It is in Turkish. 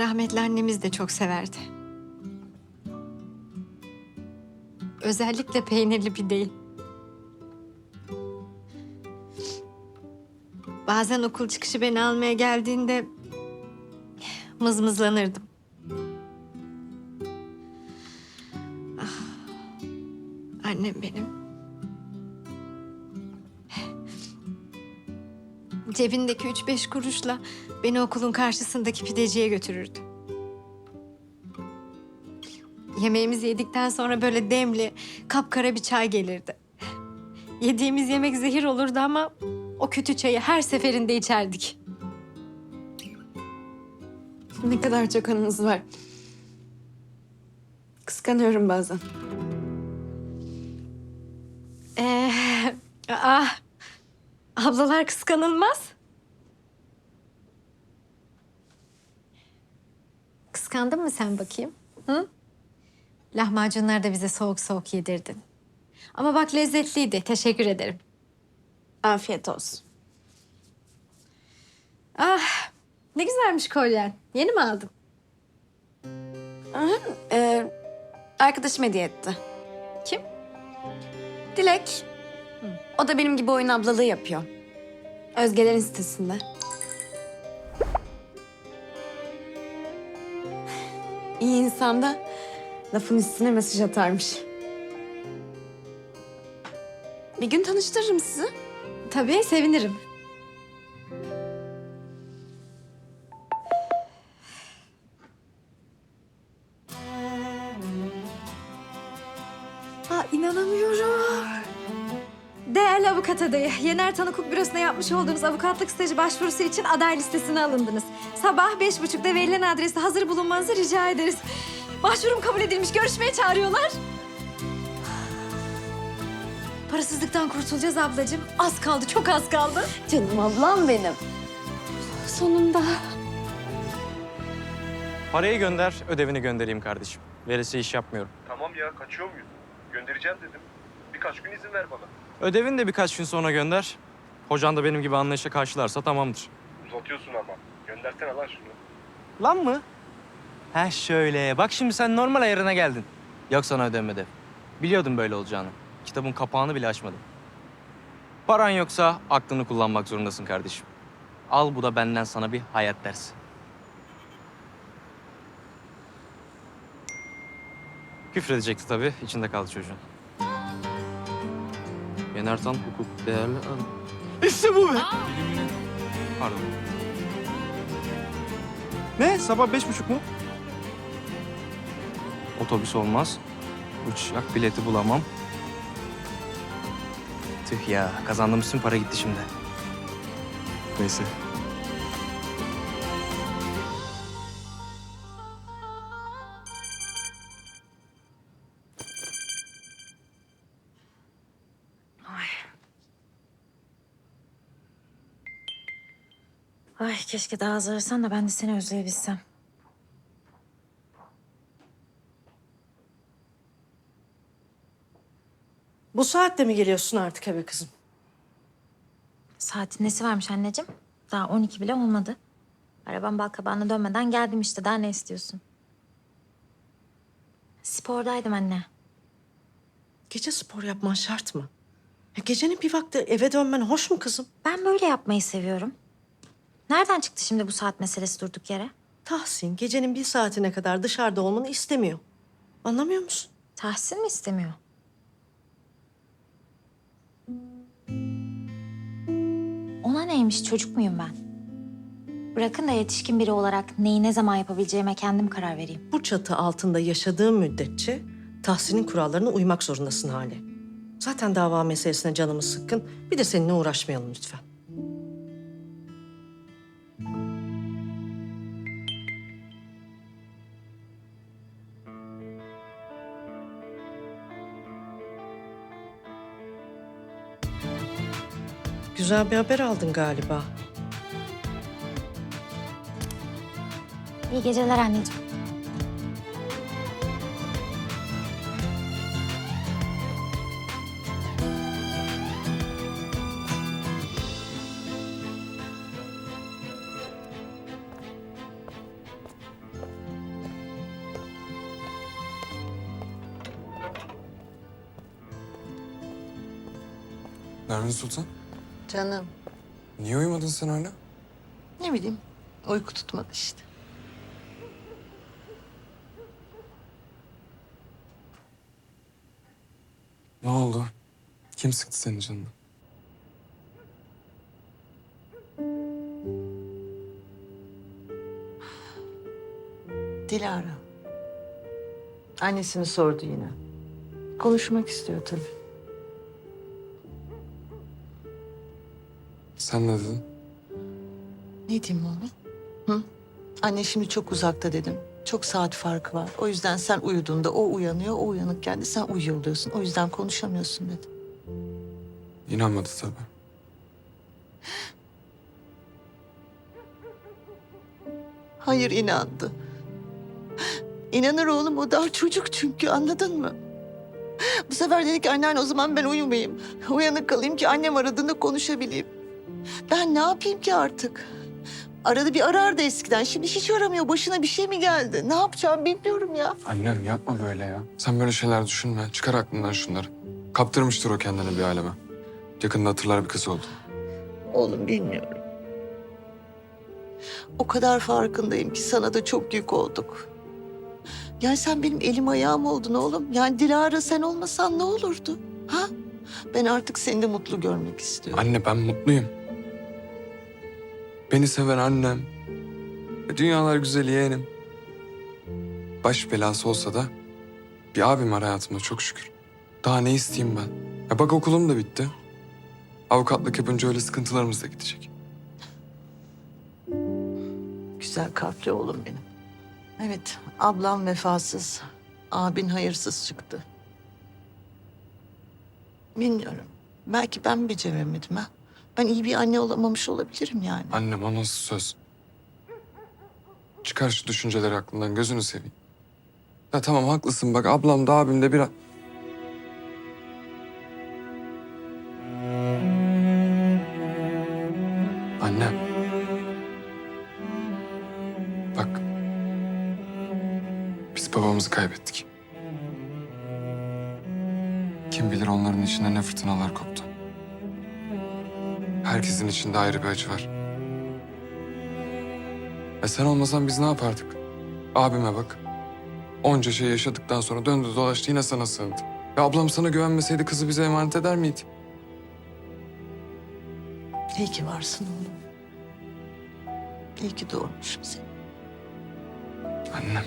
Rahmetli annemiz de çok severdi. Özellikle peynirli pideyi. Bazen okul çıkışı beni almaya geldiğinde mızmızlanırdım. Ah, annem benim. Cebindeki üç beş kuruşla beni okulun karşısındaki pideciye götürürdü. Yemeğimizi yedikten sonra böyle demli, kapkara bir çay gelirdi. Yediğimiz yemek zehir olurdu ama o kötü çayı her seferinde içerdik. Ne kadar çok anınız var. Kıskanıyorum bazen. Ee, aa, ablalar kıskanılmaz. Kıskandın mı sen bakayım? Hı? Lahmacunları da bize soğuk soğuk yedirdin. Ama bak lezzetliydi. Teşekkür ederim. Afiyet olsun. Ah, ne güzelmiş kolyen. Yeni mi aldın? Ee, arkadaşım hediye etti. Kim? Dilek. O da benim gibi oyun ablalığı yapıyor. Özgeler'in sitesinde. İyi insan da lafın üstüne mesaj atarmış. Bir gün tanıştırırım sizi. Tabii sevinirim. Aa, inanamıyorum. Avukat adayı, Yener Tan Hukuk Bürosu'na yapmış olduğunuz avukatlık stajı başvurusu için aday listesine alındınız. Sabah beş buçukta verilen adreste hazır bulunmanızı rica ederiz. Başvurum kabul edilmiş, görüşmeye çağırıyorlar. Parasızlıktan kurtulacağız ablacığım. Az kaldı, çok az kaldı. Canım ablam benim. Sonunda. Parayı gönder, ödevini göndereyim kardeşim. Veresi iş yapmıyorum. Tamam ya kaçıyor muyuz? Göndereceğim dedim. Birkaç gün izin ver bana. Ödevini de birkaç gün sonra gönder. Hocan da benim gibi anlayışla karşılarsa tamamdır. Uzatıyorsun ama. Göndersene lan şunu. Lan mı? Ha şöyle. Bak şimdi sen normal ayarına geldin. Yok sana ödev ödev. Biliyordum böyle olacağını. Kitabın kapağını bile açmadım. Paran yoksa aklını kullanmak zorundasın kardeşim. Al bu da benden sana bir hayat dersi. Küfredecekti tabii. içinde kaldı çocuğun. Yener Tan hukuk değerli... İşte bu be! Pardon. Ne? Sabah beş buçuk mu? Otobüs olmaz. Uçak bileti bulamam. Tüh ya, kazandığım bütün para gitti şimdi. Neyse. Ay keşke daha az arasan da ben de seni özleyebilsem. Bu saatte mi geliyorsun artık eve kızım? Saatin nesi varmış anneciğim? Daha 12 bile olmadı. Arabam balkabağına dönmeden geldim işte. Daha ne istiyorsun? Spordaydım anne. Gece spor yapman şart mı? Ya gecenin bir vakti eve dönmen hoş mu kızım? Ben böyle yapmayı seviyorum. Nereden çıktı şimdi bu saat meselesi durduk yere? Tahsin gecenin bir saatine kadar dışarıda olmanı istemiyor. Anlamıyor musun? Tahsin mi istemiyor? Ona neymiş çocuk muyum ben? Bırakın da yetişkin biri olarak neyi ne zaman yapabileceğime kendim karar vereyim. Bu çatı altında yaşadığın müddetçe Tahsin'in kurallarına uymak zorundasın hali. Zaten dava meselesine canımız sıkkın. Bir de seninle uğraşmayalım lütfen. Güzel bir haber aldın galiba. İyi geceler anneciğim. Nermin Sultan. Canım niye uyumadın sen hala? ne bileyim uyku tutmadı işte. Ne oldu? Kim sıktı senin canını? Dilara. Annesini sordu yine. Konuşmak istiyor tabii. Sen ne dedin? Ne diyeyim oğlum? Hı? Anne şimdi çok uzakta dedim. Çok saat farkı var. O yüzden sen uyuduğunda o uyanıyor, o uyanıkken de sen uyuyor oluyorsun. O yüzden konuşamıyorsun dedi. İnanmadı tabii. Hayır inandı. İnanır oğlum o daha çocuk çünkü anladın mı? Bu sefer dedi ki anneanne o zaman ben uyumayayım. Uyanık kalayım ki annem aradığında konuşabileyim. Ben ne yapayım ki artık? Arada bir arardı eskiden. Şimdi hiç aramıyor. Başına bir şey mi geldi? Ne yapacağım bilmiyorum ya. Annem yapma böyle ya. Sen böyle şeyler düşünme. Çıkar aklından şunları. Kaptırmıştır o kendini bir aleme. Yakında hatırlar bir kız oldu. Oğlum bilmiyorum. O kadar farkındayım ki sana da çok yük olduk. Yani sen benim elim ayağım oldun oğlum. Yani Dilara sen olmasan ne olurdu? Ha? Ben artık seni de mutlu görmek istiyorum. Anne ben mutluyum. Beni seven annem. ve Dünyalar güzeli yeğenim. Baş belası olsa da bir abim var hayatımda çok şükür. Daha ne isteyeyim ben? Ya bak okulum da bitti. Avukatlık yapınca öyle sıkıntılarımız da gidecek. Güzel kalpli oğlum benim. Evet, ablam vefasız, abin hayırsız çıktı. Bilmiyorum. Belki ben beceremedim ha. Ben iyi bir anne olamamış olabilirim yani. Annem o nasıl söz? Çıkar şu düşünceleri aklından gözünü seveyim. Ya tamam haklısın bak ablam da abim de biraz... Annem. Bak. Biz babamızı kaybettik. Kim bilir onların içinde ne fırtınalar koptu. Herkesin içinde ayrı bir acı var. E sen olmasan biz ne yapardık? Abime bak. Onca şey yaşadıktan sonra döndü dolaştı yine sana sığındı. Ya ablam sana güvenmeseydi kızı bize emanet eder miydi? İyi ki varsın oğlum. İyi ki doğurmuşum seni. Annem.